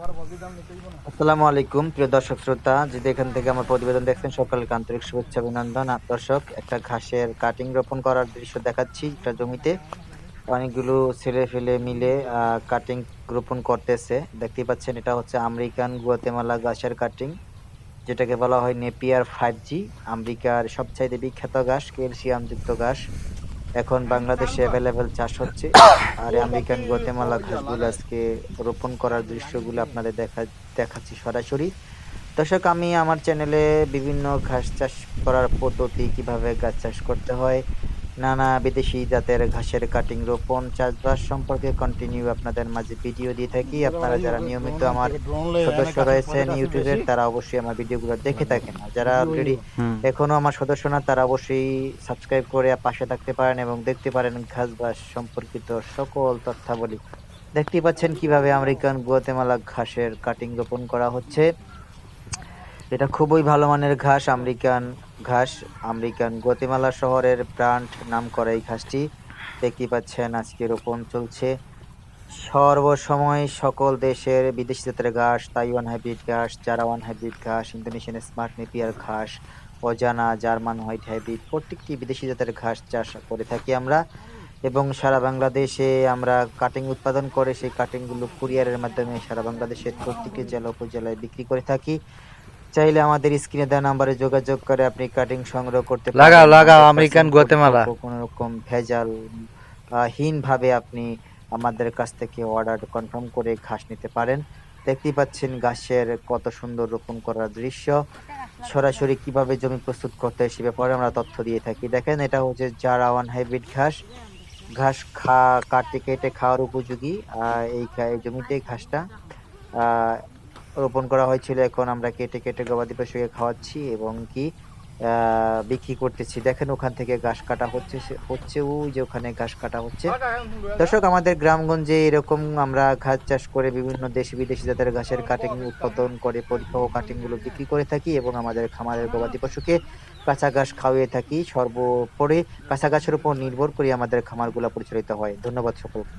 আসসালামু আলাইকুম, প্রিয় দর্শক শ্রোতা। যদি এখান থেকে আমার প্রতিবেদন দেখছেন সকলের আন্তরিক শুভেচ্ছা, অভিনন্দন। দর্শক, একটা ঘাসের কাটিং রোপণ করার দৃশ্য দেখাচ্ছি একটা জমিতে। অনেকগুলো ছেলে ফেলে মিলে কাটিং রোপণ করতেছে। দেখতেই পাচ্ছেন, এটা হচ্ছে আমেরিকান গুয়াতেমালা ঘাসের কাটিং যেটাকে বলা হয় নেপিয়ার ফাইভ জি, আমেরিকার সবচাইতে বিখ্যাত ঘাস, ক্যালসিয়ামযুক্ত ঘাস। এখন বাংলাদেশে অ্যাভেলেবেল চাষ হচ্ছে আর আমেরিকান গতেমালা ঘাসগুলো আজকে রোপণ করার দৃশ্যগুলো আপনাদের দেখা, দেখাচ্ছি সরাসরি। দর্শক, আমি আমার চ্যানেলে বিভিন্ন ঘাস চাষ করার পদ্ধতি, কীভাবে গাছ চাষ করতে হয় নানা বিদেশি জাতের ঘাসের কাটিং রোপণ চাষবাস সম্পর্কে কন্টিনিউ আপনাদের মাঝে ভিডিও দিয়ে থাকি। আপনারা যারা নিয়মিত আমার সদস্য রয়েছেন ইউটিউবের তারা অবশ্যই আমার ভিডিওগুলো দেখে থাকেন। যারা অলরেডি এখনও আমার সদস্য না তারা অবশ্যই সাবস্ক্রাইব করে পাশে থাকতে পারেন এবং দেখতে পারেন ঘাসবাস সম্পর্কিত সকল তথ্যাবলী। দেখতে পাচ্ছেন কীভাবে আমেরিকান গুয়াতেমালা ঘাসের কাটিং রোপণ করা হচ্ছে। এটা খুবই ভালো মানের ঘাস আমেরিকান ঘাস, আমেরিকান গতিমালা শহরের ব্র্যান্ড নাম করা এই ঘাসটি দেখতে পাচ্ছেন আজকে রোপণ চলছে। সর্বসময় সকল দেশের বিদেশি জাতের ঘাস, তাইওয়ান হাইব্রিড ঘাস, জারাওয়ান হাইব্রিড ঘাস, ইন্দোনেশিয়ান স্মার্ট নেপিয়ার ঘাস, অজানা জার্মান হোয়াইট হাইব্রিড, প্রত্যেকটি বিদেশি জাতের ঘাস চাষ করে থাকি আমরা। এবং সারা বাংলাদেশে আমরা কাটিং উৎপাদন করে সেই কাটিংগুলো কুরিয়ারের মাধ্যমে সারা বাংলাদেশের প্রত্যেকটি জেলা উপজেলায় বিক্রি করে থাকি। চাইলে আমাদের স্ক্রিনে দেওয়া নাম্বারে যোগাযোগ করে আপনি কাটিং সংগ্রহ করতে লাগাও, পারবেন। লাগাও, আমেরিকান গুয়াতেমালা। কোনো রকম ভেজাল আহ, হীনভাবে আপনি আমাদের কাছ থেকে অর্ডার কনফার্ম করে ঘাস নিতে পারেন দেখতেই পাচ্ছেন ঘাসের কত সুন্দর রোপণ করার দৃশ্য সরাসরি কীভাবে জমি প্রস্তুত করতে হয় সে ব্যাপারে আমরা তথ্য দিয়ে থাকি দেখেন এটা হচ্ছে জারাওয়ান হাইব্রিড ঘাস ঘাস খা কাটতে কেটে খাওয়ার উপযোগী এই জমিতে ঘাসটা রোপণ করা হয়েছিল, এখন আমরা কেটে কেটে গবাদি পশুকে খাওয়াচ্ছি এবং কি বিক্রি করতেছি। দেখেন ওখান থেকে ঘাস কাটা হচ্ছে হচ্ছে, ওই যে ওখানে ঘাস কাটা হচ্ছে। দর্শক, আমাদের গ্রামগঞ্জে এরকম আমরা ঘাস চাষ করে বিভিন্ন দেশি বিদেশি জাতের ঘাসের কাটিং উৎপাদন করে পরিপক্ক কাটিংগুলো বিক্রি করে থাকি এবং আমাদের খামারের গবাদি পশুকে কাঁচা ঘাস খাওয়িয়ে থাকি। সর্বোপরি কাঁচা ঘাসের উপর নির্ভর করে আমাদের খামারগুলো পরিচালিত হয়। ধন্যবাদ সকলকে।